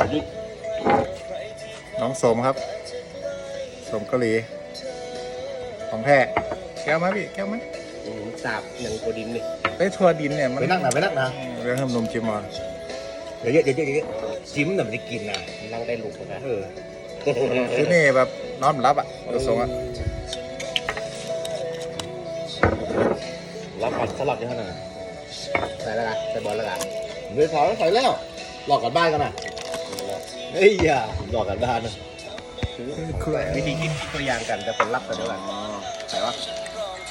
จัดดิน้องสมครับ สมเกาหลี ของแท้แก้วไหมพี่แก้วไหมอืมสาบหนังตัวดินนี่ได้ทัวร์ดินเนี่ยมันไปนั่งนะไปนั่งนะเรื่องทำนมจิมมอนเดี๋ยวเยอะเดี๋ยวเยอะเดี๋ยวเยอะจิ้มน่ะมันจะกินนะนั่งได้ลูกนะเออคือนี่แบบนอนรับอะดูทรงอะรับปัดสลับยังไงใส่แล้วกันใส่บอลแล้วกันเดี๋ยวถอยถอยแล้วหลอกกันบ้านกันนะ เฮ้ยอย่าหลอกกันบ้านนะคือวิธีคิดตัวอย่างกันแต่ผลลัพธ์กันเดียวกันใส่ว่า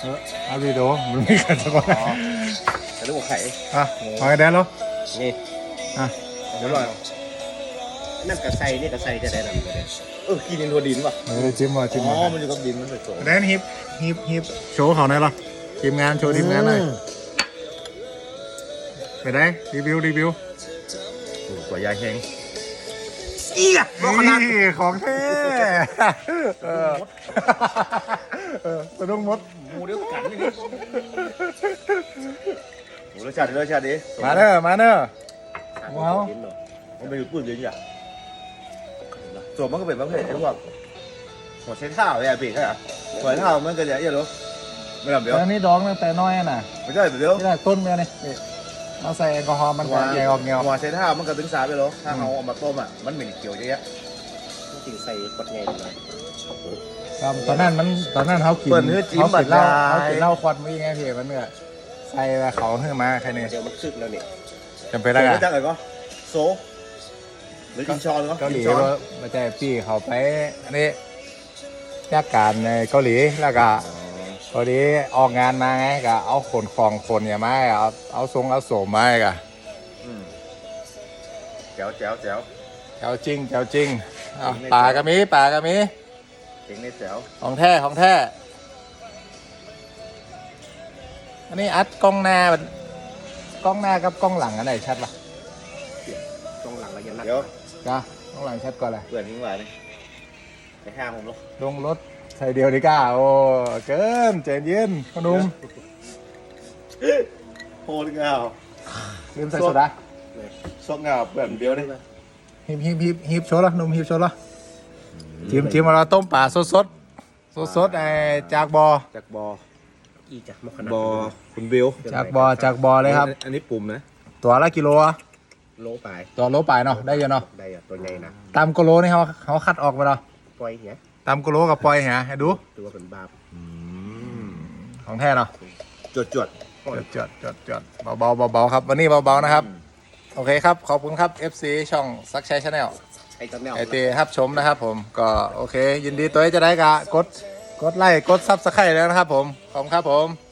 เออเอาวิดีโอมันไม่กันสักคนใส่ลูกไข่อะมากันแดนเหรอนี่อะเดี๋ยวรอนั่นกระใส่นี่กระใส่จะได้นำไปเลยเออกินในทัวดินป่ะเออจิมมอนจิมมอ๋ออนมันอยู่กับดินมันเป็นโซนแดนฮิปฮิปฮิปโชว์เขาหน่อยเหรอทีมงานโชว์ทีมงานหน่อยไปได้รีวิวรีวิวกว่ายาแห้ง นี่ของแท้เออเออสะดุ้งมดหมูเดียวกันนี่หมูรสชาติรสชาติดิมาเนอะมาเนอะ ว้าว มันเป็นปืนจริงอะส่วนมันก็เป็นประเภทไอ้พวกหัวใช้เท้าไอ้ปีกอะหัวเท้ามันก็จะเยอะรู้ไม่ทำเดี๋ยวแล้วนี่ดองตั้งแต่น้อยน่ะไม่ใช่เดี๋ยวที่แรกต้นเมียนี่นี่ เอาใส่แอลกอฮอล์มันก็ใหญ่ออกเงี้ยวหัวใช้เท้ามันก็ถึงสาไปหรอถ้าเอาเอามาต้มอะมันเหม็นเกี่ยวเยอะจริงใส่กดไงหน่อยครับตอนนั้นมันตอนนั้นเขากินเปิดเนื้อจิ้มเขาบักิดนเหล้าได้เขากินเหล้าควันไม่ไงพี่มันเนี่ยใส่ไปเขาขึ้นมาแค่นี้เดี๋ยวมันซึกแล้วนี่จำเป็นได้โซไงรู้จักเลยก็โซหรือกินชอนก็เกาหลีกินช้อนว่ามาใจพี่เขาไปอันนี้ยากการในเกาหลีแล้วก็ พอดีออกงานมาไงก็เอาขนของคนเนี่ยมาเอาเอาทรงเอาโสมมาไงก็อืมแจ๋วแจ๋วแจ๋วแถวจริงแถวจริงเอาป่าก็มีป่าก็มีเก่งในแจ๋วของแท้ของแท้อันนี้อัดกล้องหน้ามันกล้องหน้ากับกล้องหลังอันไหนชัดล่ะตรงหลังเรายันนักเดี๋ยวจ้ากล้องหลังชัดกว่าเลยเพื่อนทิ้งไว้เลยไปข้างผมลูกลงรถ ใส่เดียวดีก้าโอ้เกินใจนเย็นขนมโหดเงาลืมใส่โซดาซอกเงาเพื่อนเดียวนี่ฮิบฮิบฮิบฮิบโชว์ละนุ่มฮิบโชว์ละจิ้มจิ้มเราต้มป่าสดสดสดสดไอ้จากบอจากบออีจ้ะมขนาดบอคุณบิวจากบอจากบอเลยครับ อันนี้ปุ่มนะ ตัวละกิโลอะโลไปตัวโลปลายเนาะได้เยอะเนาะได้ตัวใหญ่นะตามกิโลนี่เขาเขาคัดออกมาเนาะปล่อยเนี้ย ตามกิโลกับปล่อยหาให้ดูตัวเป็นบาปของแท้เนาะจวดจวดจดจดจดจดเบาๆเบาๆครับ วันนี้เบาๆนะครับ โอเคครับ ขอบคุณครับ FC ช่องซักชัยชาแนลไอ้ตัวแนวไอเตครับชมนะครับ ผมก็โอเค ยินดีตัวให้จะได้กะกดกดไลค์กดซับสไครต์แล้วนะครับ ผมขอบคุณครับผม